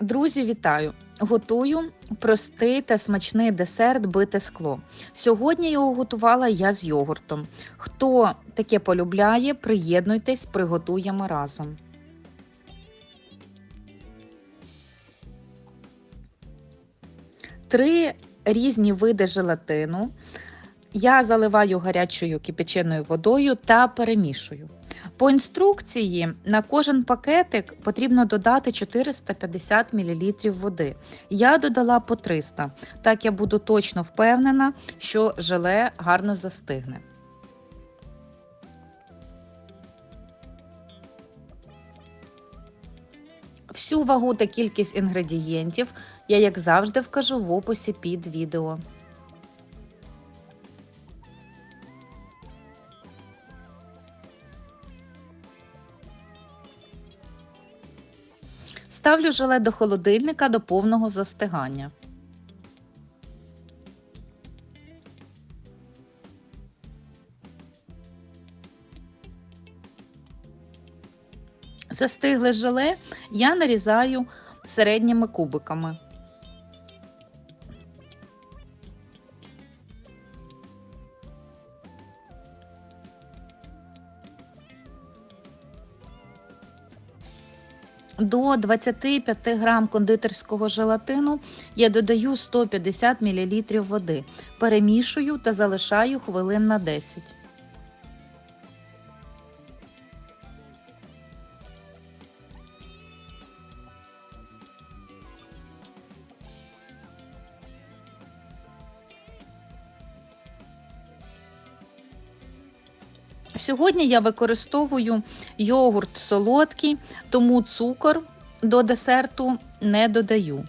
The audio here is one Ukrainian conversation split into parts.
Друзі, вітаю! Готую простий та смачний десерт бите скло. Сьогодні його готувала я з йогуртом. Хто таке полюбляє, приєднуйтесь, приготуємо разом. Три різні види желатину. Я заливаю гарячою кипяченою водою та перемішую. По інструкції на кожен пакетик потрібно додати 450 мл води. Я додала по 300, так я буду точно впевнена, що желе гарно застигне. Всю вагу та кількість інгредієнтів я, як завжди, вкажу в описі під відео. Ставлю желе до холодильника до повного застигання. Застигле желе я нарізаю середніми кубиками. До 25 грам кондитерського желатину я додаю 150 мл води, перемішую та залишаю хвилин на 10. Сьогодні я використовую йогурт солодкий, тому цукор до десерту не додаю.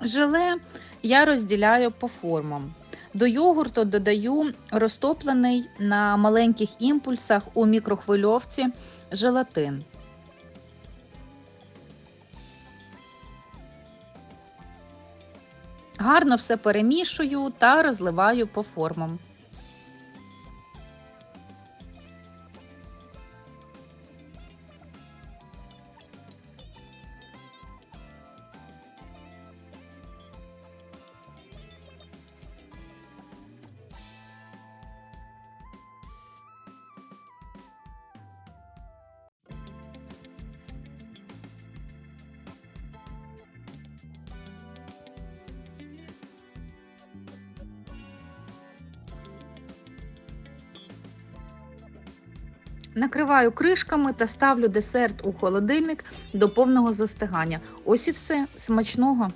Желе я розділяю по формам. До йогурту додаю розтоплений на маленьких імпульсах у мікрохвильовці желатин. Гарно все перемішую та розливаю по формам. Накриваю кришками та ставлю десерт у холодильник до повного застигання. Ось і все смачного.